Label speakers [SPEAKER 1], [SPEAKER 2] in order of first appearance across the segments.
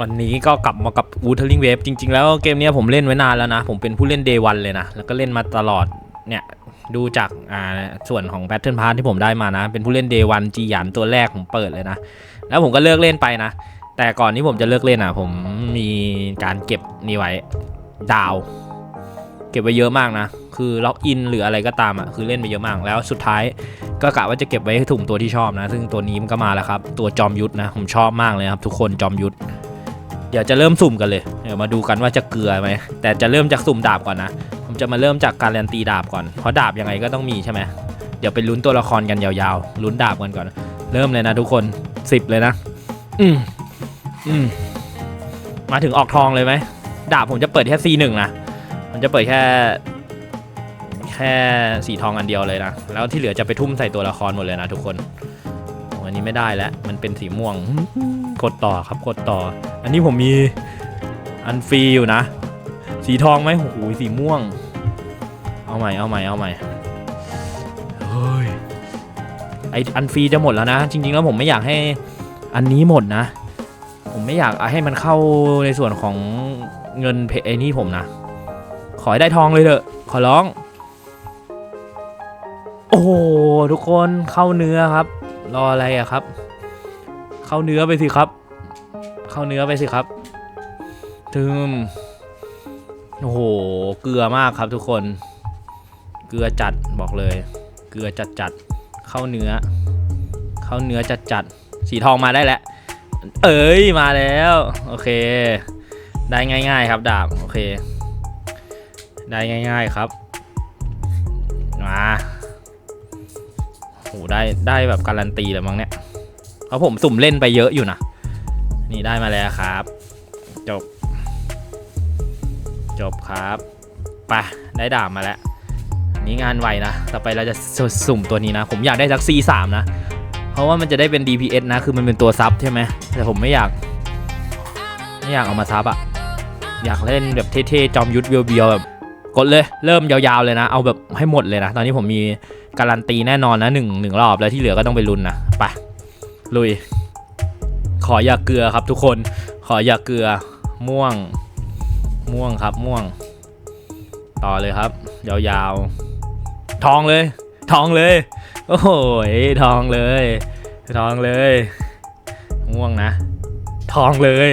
[SPEAKER 1] วันนี้ก็กลับมากับ w o o t e r i n g Wave จริง ๆ แล้วเกมนี้ผมเล่นไว้นานแล้วนะ ผมเป็นผู้เล่น Day 1เลยนะ แล้วก็เล่นมาตลอดเนี่ยดูจากอ่าส่วนของ Battle Pass ที่ผมได้มานะ เป็นผู้เล่น Day 1จีหยานตัวแรกผมเปิดเลยนะ แล้วผมก็เลิกเล่นไปนะ แต่ก่อนที่ผมจะเลิกเล่นอะ ผมมีการเก็บนี่ไว้ดาว เก็บไว้เยอะมากนะ คือล็อกอินหรืออะไรก็ตามอะคือเล่นไปเยอะมาก แล้วสุดท้ายก็กะว่าจะเก็บไว้ให้ถุงตัวที่ชอบนะ ซึ่งตัวนี้มันก็มาแล้วครับ ตัวจอมยุทธนะผมชอบมากเลยครับทุกคนจอมยุทธ เดี๋ยวจะเริ่มสุ่มกันเลย เดี๋ยวมาดูกันว่าจะเกลือไหม แต่จะเริ่มจากสุ่มดาบก่อนนะ ผมจะมาเริ่มจากการันตีดาบก่อน เพราะดาบยังไงก็ต้องมีใช่ไหม เดี๋ยวไปลุ้นตัวละครกันยาวๆ ลุ้นดาบกันก่อน เริ่มเลยนะทุกคน 10 เลยนะ อืมอืมมาถึงออกทองเลยไหม ดาบผมจะเปิดแค่ C1 นะ มันจะเปิดแค่ แค่สีทองอันเดียวเลยนะ แล้วที่เหลือจะไปทุ่มใส่ตัวละครหมดเลยนะทุกคนอันนี้ไม่ได้แล้ว มันเป็นสีม่วง กดต่อครับกดต่อ อันนี้ผมมีอันฟรีอยู่นะ สีทองไหมโอ้โหสีม่วง เอาใหม่เอาใหม่เอาใหม่เฮ้ยไออันฟรีจะหมดแล้วนะ จริง ๆ แล้วผมไม่อยากให้อันนี้หมดนะ ผมไม่อยากให้มันเข้าในส่วนของเงินเพไอ้นี่ผมนะ ขอให้ได้ทองเลยเถอะ ขอร้อง โอ้โหทุกคนเข้าเนื้อครับ รออะไรอะครับ เข้าเนื้อไปสิครับ เข้าเนื้อไปสิครับทึมโอ้โห เกลือมากครับทุกคน เกลือจัดบอกเลย เกลือจัดจัดเข้าเนื้อ เข้าเนื้อจัดจัดสีทองมาได้แล้ว เอ้ยมาแล้ว โอเค ได้ง่าย ๆ ครับดาบโอเค ได้ง่าย ๆครับมาโหได้ได้แบบการันตีเลยมั้งเนี่ย เพราะผมสุ่มเล่นไปเยอะอยู่นะ นี่ได้มาแล้วครับ จบ จบครับไปได้ดาบมาแล้วนนี้งานไวนะ ต่อไปเราจะสุ่มตัวนี้นะ ผมอยากได้สัก C3 นะ เพราะว่ามันจะได้เป็น DPS นะ คือมันเป็นตัวซับใช่ไหม แต่ผมไม่อยาก ไม่อยากเอามาซับอะอยากเล่นแบบเท่ๆ จอมยุทธเบียวๆแบบกดเลย เริ่มยาวๆเลยนะ เอาแบบให้หมดเลยนะ ตอนนี้ผมมีการันตีแน่นอนนะหนึ่งหนึ่งรอบ แล้วที่เหลือก็ต้องไปลุ้นนะ ไป ลุย ขออย่าเกลือครับทุกคน ขออย่าเกลือ ม่วง ม่วงครับม่วง ต่อเลยครับ ยาวๆ ทองเลย ทองเลย โอ้โหทองเลย ทองเลย ม่วงนะ ทองเลย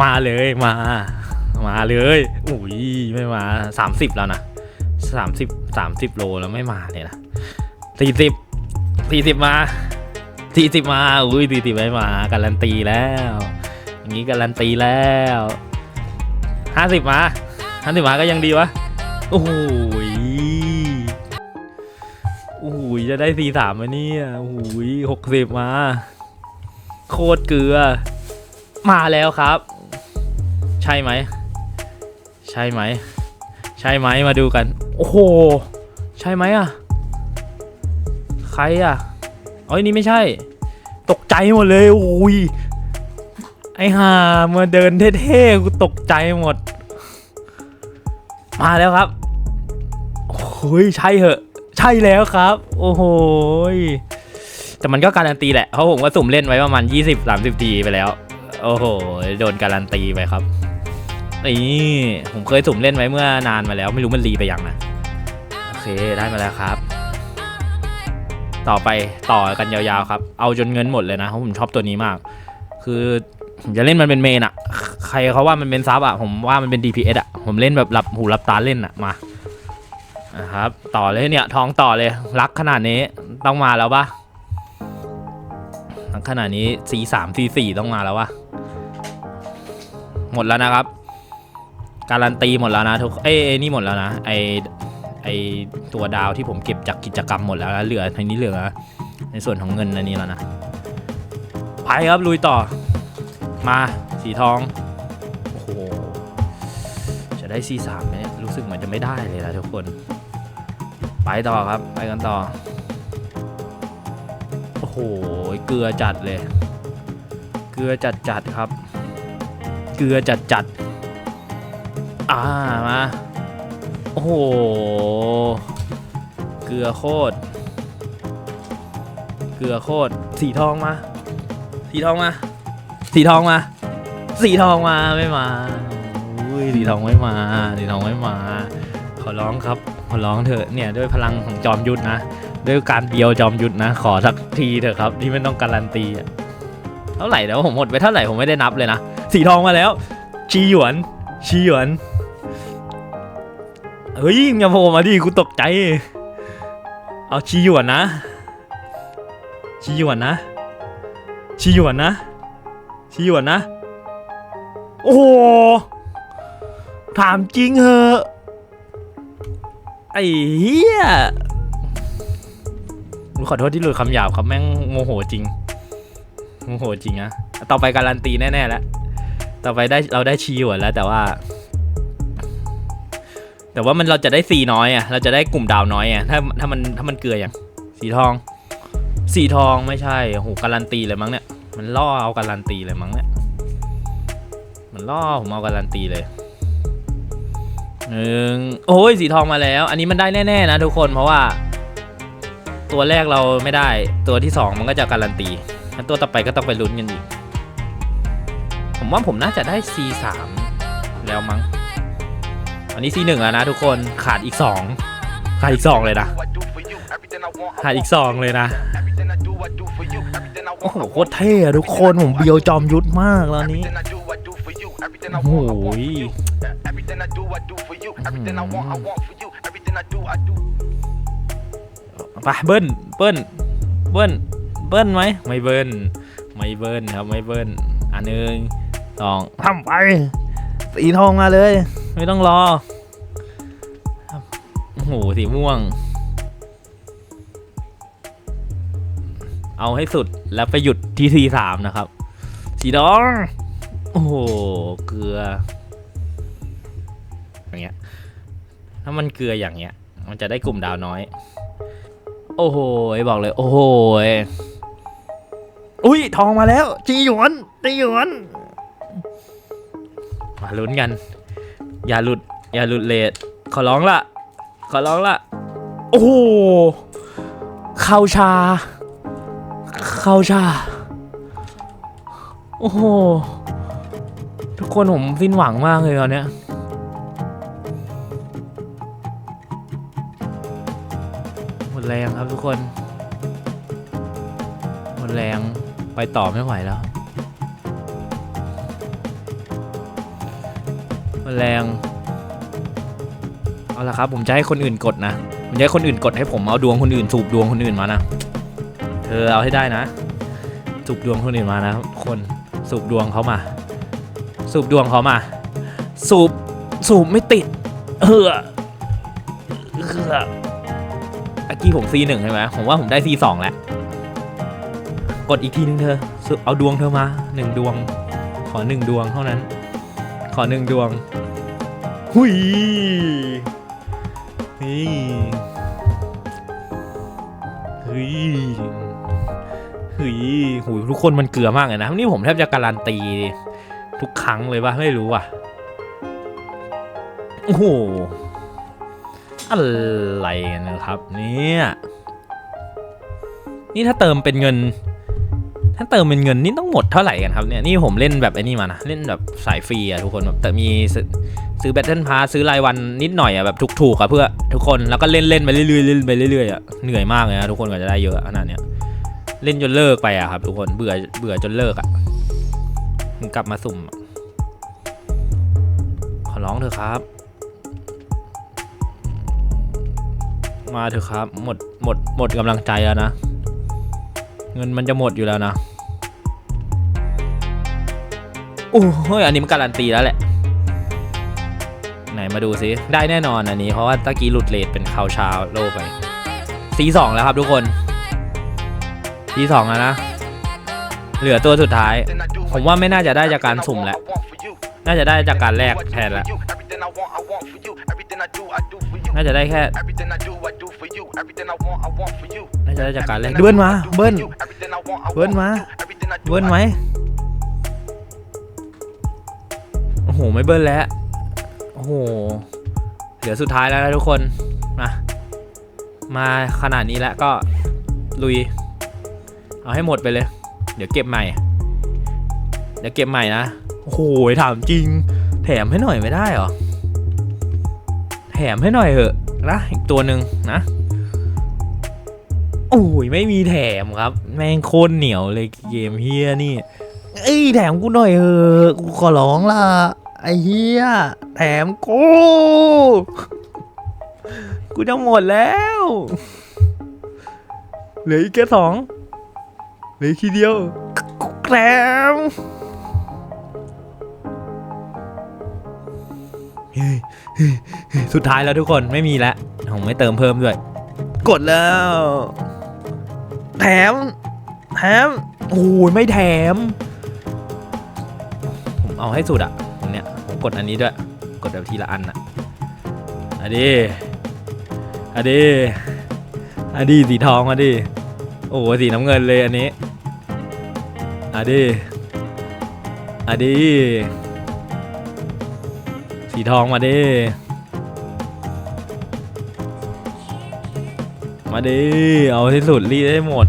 [SPEAKER 1] มาเลยมา มาเลยอุ้ยไม่มา 30 แล้วนะ30 30 โลแล้วไม่มาเลยนะ40 40 มา 40มา อุ้ย40ไม่มา การันตีแล้ว อย่างนี้การันตีแล้ว50มา50มาก็ยังดีวะ โอ้โหยโอ้โหยจะได้43มาเนี่ยโอ้โหย60มา โคตรเกลือ มาแล้วครับ ใช่ไหม ใช่ไหม ใช่ไหมมาดูกัน โอ้โห ใช่ไหมอะ ใครอะ เอ้ยนี่ไม่ใช่ ตกใจหมดเลยโอ้ยไอ้ห่ามาเดินเท่ๆกูตกใจหมด มาแล้วครับโอ้ยใช่เหอะ ใช่แล้วครับ โอ้โหแต่มันก็การันตีแหละเพราะผมก็สุ่มเล่นไว้ประมาณ 20-30 ทีไปแล้ว โอ้โหโดนการันตีไปครับนี่ผมเคยสุ่มเล่นไว้เมื่อนานมาแล้ว ไม่รู้มันรีไปยังนะโอเคได้มาแล้วครับ ต่อไปต่อกันยาวๆครับ เอาจนเงินหมดเลยนะเพราะผมชอบตัวนี้มาก คือผมจะเล่นมันเป็นเมนอะใครเขาว่ามันเป็นซับอะผมว่ามันเป็น DPS อะผมเล่นแบบหลับหูหลับตาเล่นอะมานะครับต่อเลยเนี่ยท้องต่อเลยรักขนาดนี้ต้องมาแล้วปะรักขนาดนี้ C3 C4 ต้องมาแล้ววะหมดแล้วนะครับ การันตีหมดแล้วนะทุกเอ้นี่หมดแล้วนะไอ ไอตัวดาวที่ผมเก็บจากกิจกรรมหมดแล้วนะเหลือทีนี้เหลือ ในส่วนของเงินอันนี้แล้วนะไปครับลุยต่อ มาสีทองโอ้โหจะได้ C3 ไหมเนี่ยรู้สึกเหมือนจะไม่ได้เลยนะทุกคน ไปต่อครับ ไปกันต่อ โอ้โหเกลือจัดเลย เกลือจัดจัดครับ เกลือจัดจัดอ่ามา โอ้โห เกลือโคตร เกลือโคตร สีทองมา สีทองมา สีทองมา สีทองมาไม่มาอุ้ยสีทองไม่มา สีทองไม่มา ขอร้องครับ ขอร้องเถอะ เนี่ยด้วยพลังของจอมยุทธนะ ด้วยการเดียวจอมยุทธนะ ขอสักทีเถอะครับ ที่ไม่ต้องการันตีเท่าไหร่แล้วผมหมดไปเท่าไหร่ผมไม่ได้นับเลยนะ สีทองมาแล้ว ชีหยวน ชีหยวน เฮ้ยมึงอย่าโผล่มาดิกูตกใจ เอาชีหยวนนะ ชีหยวนนะ ชีหยวนนะ ชีหยวนนะ โอ้โห ถามจริงเหอะ ไอ้เหี้ยขอโทษที่หลุดคำหยาบครับแม่งโมโหจริง โมโหจริงอะต่อไปการันตีแน่ๆแล้ว ต่อไปได้เราได้ชีหยวนแล้วแต่ว่า แต่ว่ามันเราจะได้สีน้อยอะ เราจะได้กลุ่มดาวน้อยอะ ถ้าถ้ามันถ้ามันเกลืออย่าง สีทอง สีทองไม่ใช่โอ้โหการันตีเลยมั้งเนี่ย มันล่อเอาการันตีเลยมั้งเนี่ย มันล่อผมเอาการันตีเลยหนึ่งโอ้ยสีทองมาแล้ว อันนี้มันได้แน่ๆนะทุกคนเพราะว่า ตัวแรกเราไม่ได้ ตัวที่สองมันก็จะการันตีแล้วตัวต่อไปก็ต้องไปลุ้นกันอีก ผมว่าผมน่าจะได้ C3 แล้วมั้ง อันนี้ C1 แล้วนะทุกคนขาดอีก2ขาดอีก2เลยนะขาดอีก2เลยนะโอ้โหโคตรเท่อะทุกคนผมเบียวจอมยุทธมากแล้วนี้โอ้โหไปเบิ้ลเบิ้ลเบิ้ลเบิ้ลไหมไม่เบิ้ลไม่เบิ้ลครับไม่เบิ้ลอันหนึ่งสองทำไปสีทองมาเลย ไม่ต้องรอโอ้โหสีม่วง เอาให้สุดแล้วไปหยุดที่ทีสามนะครับ สีดองโอ้โหเกลือ อย่างเงี้ย ถ้ามันเกลืออย่างเงี้ย มันจะได้กลุ่มดาวน้อย โอ้โหบอกเลย โอ้โหอุ้ยทองมาแล้วจีหยวนจีหยวนมาลุ้นกัน อย่าหลุด อย่าหลุดเลทขอร้องละ ขอร้องละ โอ้โหเข้าชา เข้าชา โอ้โห ทุกคนผมสิ้นหวังมากเลยตอนเนี้ยหมดแรงครับทุกคน หมดแรงไปต่อไม่ไหวแล้ว มดแรงเอาละครับ ผมจะให้คนอื่นกดนะ ผมจะให้คนอื่นกดให้ผมเอาดวงคนอื่นสูบดวงคนอื่นมานะ เธอเอาให้ได้นะ สูบดวงคนอื่นมานะ คนสูบดวงเขามา สูบดวงเขามา สูบสูบไม่ติด เออเออเมื่อกี้ผม C1 ใช่ไหมผมว่าผมได้ C2 แล้ว กดอีกทีนึงเธอ เอาดวงเธอมาหนึ่งดวง ขอหนึ่งดวงเท่านั้น ขอหนึ่งดวง หุยเฮ้ยเฮ้ยเฮ้ยหูยทุกคนมันเกลือมากเลยนะ นี่ผมแทบจะการันตี ทุกครั้งเลยว่าไม่รู้อะ โอ้โห อะไรกันนะครับ เนี่ย นี่ถ้าเติมเป็นเงิน ถ้าเติมเป็นเงินนี่ต้องหมดเท่าไหร่กันครับเนี่ยนี่ผมเล่นแบบไอ้นี่มานะเล่นแบบสายฟรีอะทุกคนแบบแต่มีซื้อแบตเทิลพาซื้อรายวันนิดหน่อยอะแบบถูกๆอะเพื่อทุกคนแล้วก็เล่นเล่นไปเรื่อยๆเล่นไปเรื่อยๆอะเหนื่อยมากเลยนะทุกคนกว่าจะได้เยอะขนาดเนี้ยเล่นจนเลิกไปอะครับทุกคนเบื่อเบื่อจนเลิกอะกลับมาสุ่ม ขอร้องเถอะครับ มาเถอะครับ หมดหมดหมดกำลังใจแล้วนะ เงินมันจะหมดอยู่แล้วนะ โอ้ยอันนี้มันการันตีแล้วแหละ ไหนมาดูซิ ได้แน่นอนอันนี้เพราะว่าตะกี้หลุดเลทเป็นคาวชาโลไปซีสองแล้วครับทุกคนซีสองแล้วนะ เหลือตัวสุดท้าย ผมว่าไม่น่าจะได้จากการสุ่มแหละ น่าจะได้จากการแลกแทนและ น่าจะได้แค่ น่าจะได้จากการแลกเบิ้ลมา เบิ้ลเบิ้ลมา เบิ้ลไหมโอ้โห ไม่เบิ้ลแล้ว โอ้โห เหลือสุดท้ายแล้วนะทุกคนมามาขนาดนี้แล้วก็ลุย เอาให้หมดไปเลย เดี๋ยวเก็บใหม่ เดี๋ยวเก็บใหม่นะ โอ้โหถามจริง แถมให้หน่อยไม่ได้เหรอ แถมให้หน่อยเหอะนะอีกตัวหนึ่งนะโอ้ยไม่มีแถมครับ แม่งโคตรเหนียวเลยเกมเฮียนี่เอ้ยแถมกูหน่อยเถอะกูขอร้องละไอ้เฮียแถมกูกูจะหมดแล้วเหลืออีกแค่สองเหลืออีกทีเดียวแถม สุดท้ายแล้วทุกคนไม่มีแล้วผมไม่เติมเพิ่มด้วย กดแล้ว แถม แถม โอ้ยไม่แถม ผมเอาให้สุดอะตรงเนี้ยผมกดอันนี้ด้วย กดแบบทีละอันอะอันนี้อันนี้อันนี้สีทองอันนี้โอ้โหสีน้ำเงินเลยอันนี้อันนี้อันนี้ สีทองมาดิมาดิเอาที่สุดรีดให้หมด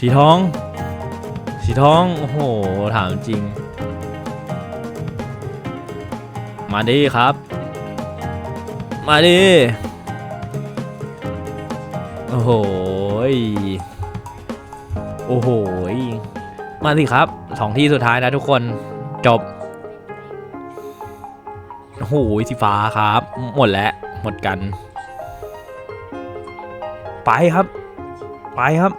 [SPEAKER 1] สีทอง สีทอง โอ้โห ถามจริง มาดิครับ มาดิ โอ้โห โอ้โห มาสิครับสองที่สุดท้ายนะทุกคน จบ หสีฟ้าครับ หมดแล้ว หมดกัน ไปครับ ไปครับ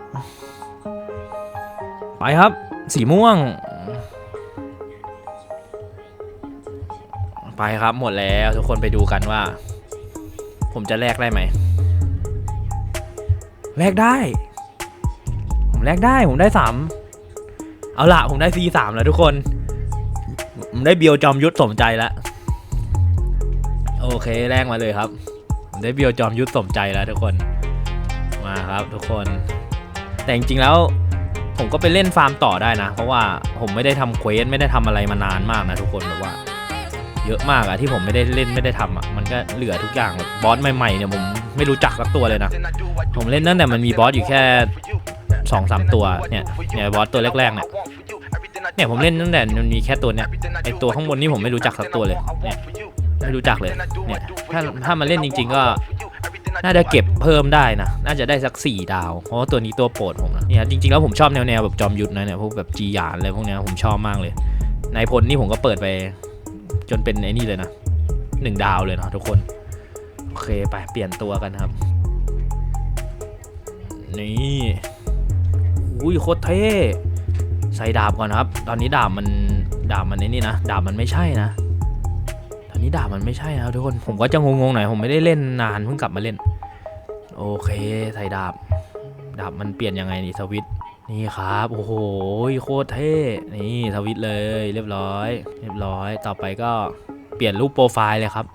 [SPEAKER 1] ไปครับ สีม่วง ไปครับหมดแล้วทุกคนไปดูกันว่า ผมจะแลกได้ไหมแลกได้ ผมแลกได้ผมได้สามเอาละผมได้ซีสามแล้วทุกคน ผมได้เบียวจอมยุทธสมใจแล้ว โอเคแลกมาเลยครับผมได้เบียวจอมยุทธสมใจแล้วทุกคนมาครับทุกคนแต่จริงๆแล้วผมก็ไปเล่นฟาร์มต่อได้นะ เพราะว่าผมไม่ได้ทำเควสไม่ได้ทำอะไรมานานมากนะทุกคนแบบว่า เยอะมากอะที่ผมไม่ได้เล่นไม่ได้ทำอะมันก็เหลือทุกอย่างแบบบอสใหม่ๆเนี่ยผมไม่รู้จักสักตัวเลยนะ ผมเล่นตั้งแต่มันมีบอสอยู่แค่สองสามตัวเนี่ยเนี่ยบอสตัวแรกๆเนี่ยเนี่ยผมเล่นตั้งแต่มันมีแค่ตัวเนี่ยไอตัวข้างบนนี่ผมไม่รู้จักสักตัวเลยเนี่ย ไม่รู้จักเลยเนี่ยถ้าถ้ามาเล่นจริง ๆ ก็น่าจะเก็บเพิ่มได้นะ น่าจะได้สัก 4 ดาว เพราะว่าตัวนี้ตัวโปรดผมนะ เนี่ยจริงๆแล้วผมชอบแนวๆแบบจอมยุทธนะเนี่ยพวกแบบจีหยานอะไรพวกเนี้ยผมชอบมากเลย นายพลนี่ผมก็เปิดไป จนเป็นไอ้นี่เลยนะหนึ่งดาวเลยนะทุกคน โอเคไปเปลี่ยนตัวกันครับ นี่อุ้ยโคตรเท่ใส่ดาบก่อนครับ ตอนนี้ดาบมันดาบมันไอ้นี่นะ ดาบมันไม่ใช่นะตอ นี้ดาบมันไม่ใช่นะครับทุกคน ผมก็จะงงๆหน่อย ผมไม่ได้เล่นนานเพิ่งกลับมาเล่น โอเคใส่ดาบ ดาบมันเปลี่ยนยังไงนี่สวิตนี่ครับ โอ้โหโคตรเท่ นี่สวิตเลย เรียบร้อย เรียบร้อย ต่อไปก็เปลี่ยนรูปโปรไฟล์เลยครับ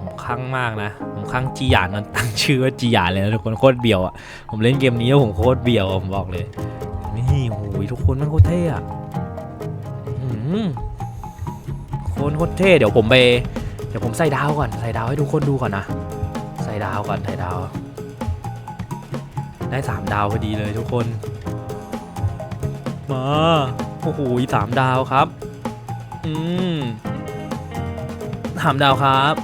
[SPEAKER 1] ผมคลั่งมากนะ ผมคลั่งจีหยานมันตั้งชื่อว่าจีหยานเลยนะทุกคนโคตรเบียวอะ ผมเล่นเกมนี้แล้วผมโคตรเบียวผมบอกเลย นี่โอ้โหทุกคนมันโคตรเท่อะ คตรโคตรเท่เดี๋ยวผมไปเดี๋ยวผมใส่ดาวก่อนใส่ดาวให้ทุกคนดูก่อนนะ ใส่ดาวก่อนใส่ดาว ได้สามดาวพอดีเลยทุกคน มาโอ้โหสามดาวครับ อืมสามดาวครับ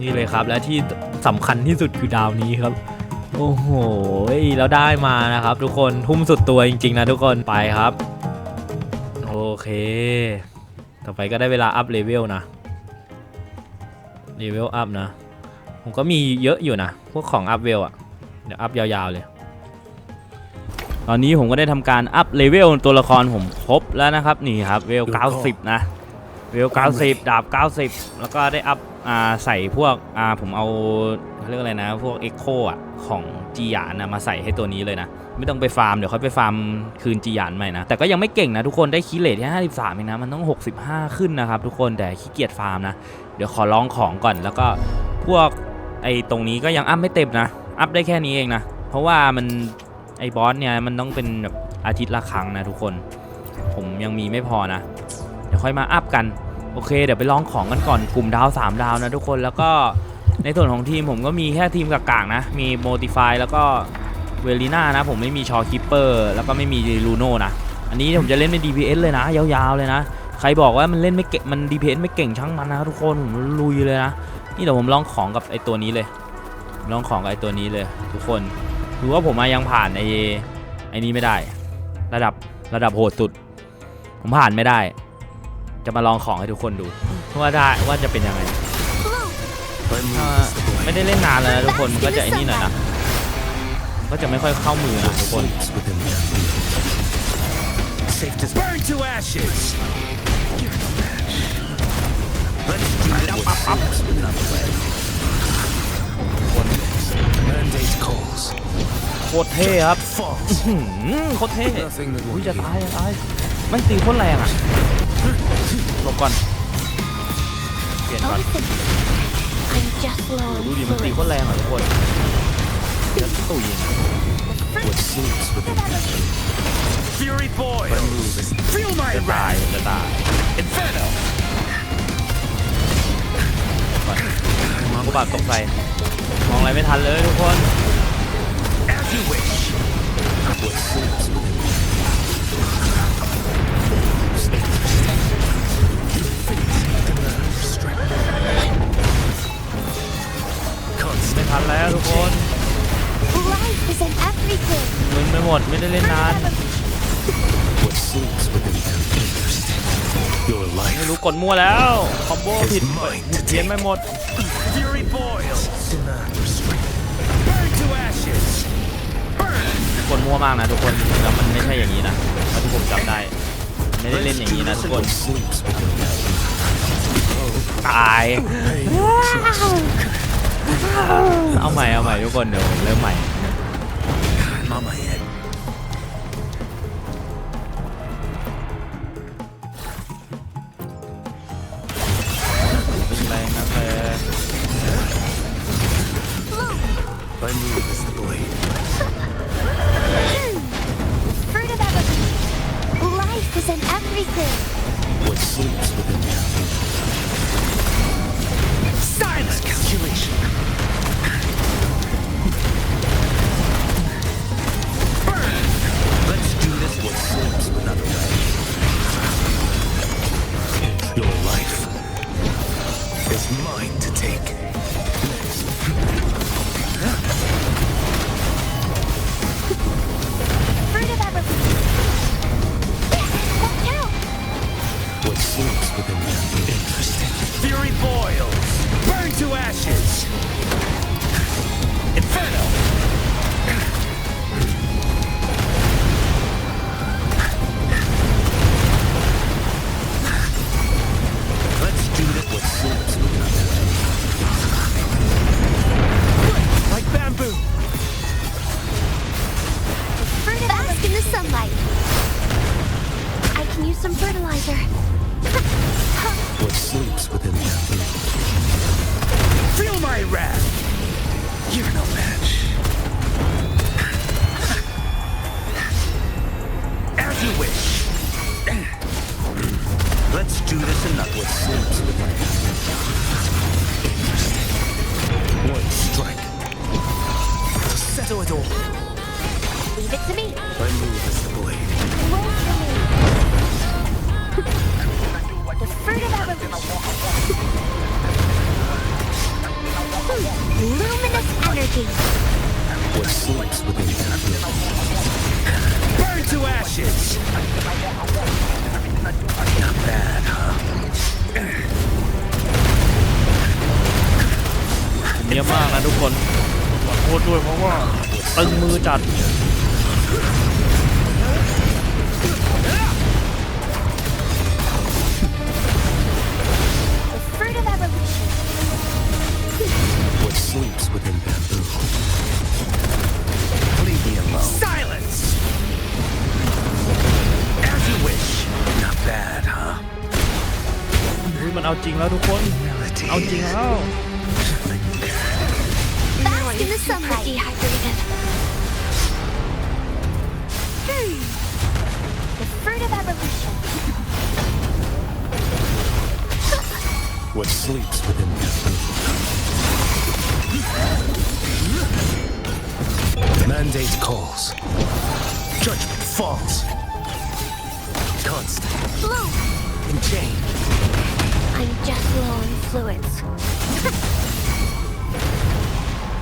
[SPEAKER 1] นี่เลยครับและที่สำคัญที่สุดคือดาวนี้ครับโอ้โห แล้วได้มานะครับทุกคนทุ่มสุดตัวจริงๆนะทุกคนไปครับ โอเค ต่อไปก็ได้เวลาอัพเลเวลนะเลเวลอัพนะ ผมก็มีเยอะอยู่นะ พวกของอัพเวลอะเดี๋ยวอัพยาวๆเลย ตอนนี้ผมก็ได้ทำการอัพเลเวลตัวละครผมครบแล้วนะครับ นี่ครับเวล90 นะ เวล90 ดาบ 90 แล้วก็ได้อัพอ่าใส่พวกอ่าผมเอาเขาเรียกอะไรนะ พวก Echo อะของจีหยานนะมาใส่ให้ตัวนี้เลยนะ ไม่ต้องไปฟาร์ม เดี๋ยวค่อยไปฟาร์มคืนจีหยานใหม่นะ แต่ก็ยังไม่เก่งนะทุกคนได้คีเลทแค่53เองนะ มันต้อง 65 ขึ้นนะครับทุกคนแต่ขี้เกียจฟาร์มนะ เดี๋ยวขอลองของก่อนแล้วก็พวกไอ้ตรงนี้ก็ยังอัพไม่เต็มนะ อัพได้แค่นี้เองนะ เพราะว่ามันไอ้บอสเนี่ยมันต้องเป็นแบบอาทิตย์ละครั้งนะทุกคน ผมยังมีไม่พอนะ ค่อยมาอัพกัน โอเค เดี๋ยวไปลองของกันก่อนกลุ่มดาว 3 ดาวนะทุกคนแล้วก็ในส่วนของทีมผมก็มีแค่ทีมกากๆนะ มี Motify แล้วก็เวลีน่านะ ผมไม่มีชอคิปเปอร์แล้วก็ไม่มีลูโน่นะ อันนี้ผมจะเล่นเป็น DPS เลยนะ ยาวๆเลยนะ ใครบอกว่ามันเล่นไม่เก่งมัน DPS ไม่เก่งช่างมันนะทุกคนผมลุยเลยนะ นี่เดี๋ยวผมลองของกับไอตัวนี้เลย ลองของกับไอตัวนี้เลย ทุกคนดูว่าผมมายังผ่านไอไอนี้ไม่ได้ ระดับระดับโหดสุด ผมผ่านไม่ได้ จะมาลองของให้ทุกคนดูว่าได้ว่าจะเป็นยังไง
[SPEAKER 2] My move
[SPEAKER 1] อ่า
[SPEAKER 2] is the blade.
[SPEAKER 1] ไม่ได้เล่นนานแล้วนะทุกคนมันก็จะไอ้นี่หน่อยนะก็จะไม่ค่อยเข้ามือนะทุกคน
[SPEAKER 2] Sleeps within bamboo. Safe to burn to ashes. Let's do this. What sleeps within the blade. Mandate calls.
[SPEAKER 1] โคตรเท่ครับ
[SPEAKER 2] Falls.
[SPEAKER 1] หืมโคตรเท่
[SPEAKER 2] Nothing that
[SPEAKER 1] อุ้ย
[SPEAKER 2] will
[SPEAKER 1] จะ
[SPEAKER 2] be.
[SPEAKER 1] ตายจะตายไม่งตีโคตรแรงอะ หลบก่อนเปลี่ยนก่อน
[SPEAKER 3] Listen, I'm just low
[SPEAKER 1] ดู
[SPEAKER 3] on
[SPEAKER 1] ดิมันตี
[SPEAKER 3] fluid.
[SPEAKER 1] โคตรแรงอะทุกคนจะตุ๋ย
[SPEAKER 2] What sleeps within bamboo.
[SPEAKER 4] Fury boy!
[SPEAKER 2] My move is
[SPEAKER 1] จะ
[SPEAKER 4] Feel my
[SPEAKER 1] ตาย
[SPEAKER 4] wrath!
[SPEAKER 1] จะตาย
[SPEAKER 4] Inferno!
[SPEAKER 1] ก่อนกูบาดตกใจมองอะไรไม่ทันเลยทุกคน
[SPEAKER 4] As you wish!
[SPEAKER 2] what sleeps within
[SPEAKER 1] ทันแล้วทุกคน
[SPEAKER 3] Life is in everything.
[SPEAKER 1] มึนไปหมดไม่ได้เล่นนาน
[SPEAKER 2] what sleeps within bamboo. Your
[SPEAKER 1] ไม่
[SPEAKER 2] life
[SPEAKER 1] รู้กดมั่วแล้ว คอมโบผิด
[SPEAKER 2] is mine to
[SPEAKER 1] เพี้ยน
[SPEAKER 2] take.
[SPEAKER 1] ไม่หมด
[SPEAKER 4] Fury boils!
[SPEAKER 2] Demand restraint.
[SPEAKER 4] Burn to ashes! Burn!
[SPEAKER 1] กดมั่วมากนะทุกคนแล้วมันไม่ใช่อย่างนี้นะเท่าที่ผมจำได้ ไม่ได้เล่นอย่างนี้นะทุกคน
[SPEAKER 2] What sleeps within bamboo.
[SPEAKER 1] ตาย เอาใหม่เอาใหม่ทุกคนเดี๋ยวผมเริ่มใหม่
[SPEAKER 2] I'm on my head.
[SPEAKER 1] เป็นแรงนะแต่
[SPEAKER 2] My move is the blade.
[SPEAKER 3] Fruit of evolution. Life is in everything.
[SPEAKER 2] What sleeps mine to take.
[SPEAKER 3] Fruit of out.
[SPEAKER 2] What sleeps within bamboo. Interesting.
[SPEAKER 4] Fury boils! Burn to ashes! Inferno!
[SPEAKER 1] ทุกคนขอโทษด้วยเพราะว่าตึงมือจัด
[SPEAKER 3] The fruit of evolution.
[SPEAKER 2] What sleeps within bamboo.
[SPEAKER 4] Leave me alone. Silence! As you wish.
[SPEAKER 2] Not bad, huh?
[SPEAKER 1] อุ๊ยมันเอาจริงแล้วทุกคน
[SPEAKER 2] Humility.
[SPEAKER 1] เอาจริงแล้ว
[SPEAKER 3] The fruit of evolution.
[SPEAKER 2] What sleeps within bamboo. mandate calls. Judgment falls. Constant
[SPEAKER 3] Bloom!
[SPEAKER 2] and chain.
[SPEAKER 3] I'm just low fluids.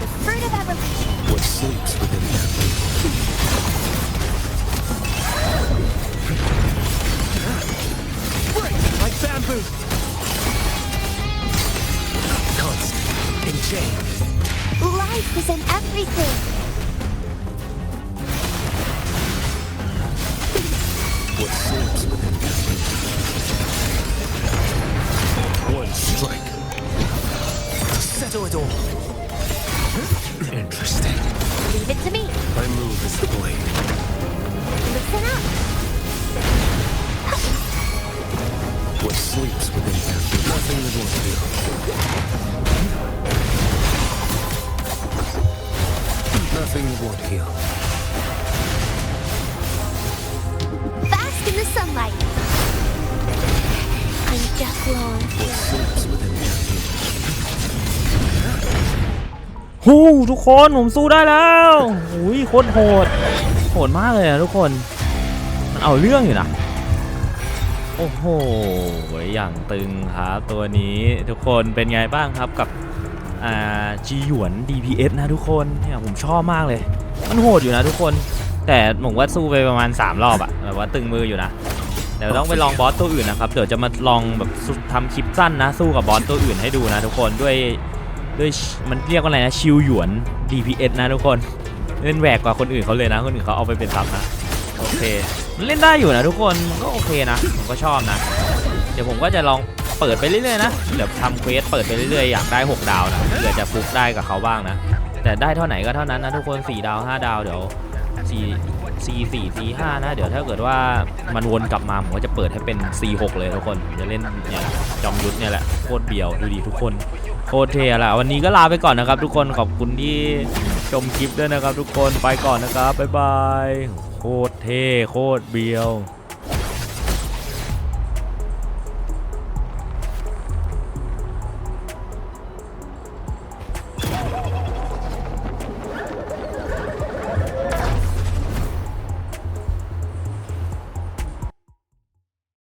[SPEAKER 3] the fruit of evolution.
[SPEAKER 2] What sleeps within them.
[SPEAKER 4] Like.
[SPEAKER 2] Constant and chain.
[SPEAKER 3] Life is in everything.
[SPEAKER 2] What them. One strike. To settle it all. Interesting.
[SPEAKER 3] Leave it to me.
[SPEAKER 2] My move is the blade.
[SPEAKER 3] Listen up.
[SPEAKER 2] Sleeps within them. Nothing that won't heal. Nothing that won't heal.
[SPEAKER 3] Bask in the sunlight. I'm just low on
[SPEAKER 2] What
[SPEAKER 3] fluids.
[SPEAKER 2] sleeps within them.
[SPEAKER 1] ฮู้ทุกคนผมสู้ได้แล้วอุ้ยโคตรโหด โหดมากเลยอะทุกคน มันเอาเรื่องอยู่นะ โอ้โห อย่างตึงครับตัวนี้ทุกคนเป็นไงบ้างครับกับอ่าจีหยวน DPS นะทุกคนเนี่ยผมชอบมากเลย มันโหดอยู่นะทุกคน แต่ผมว่าสู้ไปประมาณ 3 รอบอะแบบว่าตึงมืออยู่นะเดี๋ยวต้องไปลองบอสตัวอื่นนะครับเดี๋ยวจะมาลองแบบสู้ทำคลิปสั้นนะ สู้กับบอสตัวอื่นให้ดูนะทุกคนด้วยด้วยมันเรียกว่าอะไรนะชิวหยวน DPS นะทุกคนเล่นแหวกกว่าคนอื่นเขาเลยนะคนอื่นเขาเอาไปเป็นซับนะโอเค เล่นได้อยู่นะทุกคนมันก็โอเคนะ ผมก็ชอบนะ เดี๋ยวผมก็จะลองเปิดไปเรื่อยๆนะเดี๋ยวทำเควสเปิดไปเรื่อยๆอยากได้ 6 ดาวนะเผื่อจะฟุกได้กับเขาบ้างนะ แต่ได้เท่าไหนก็เท่านั้นนะทุกคน 4 ดาว 5 ดาวเดี๋ยว4 C 4 C 5นะ เดี๋ยวถ้าเกิดว่ามันวนกลับมาผมก็จะเปิดให้เป็น C 6เลยทุกคนจะเล่นเนี่ยจอมยุทธเนี่ยแหละโคตรเบียวดูดีทุกคนโคตรเท่ละวันนี้ก็ลาไปก่อนนะครับ ทุกคนขอบคุณที่ชมคลิปด้วยนะครับ ทุกคนไปก่อนนะครับบ๊ายบาย โคตรเท่โคตรเบียว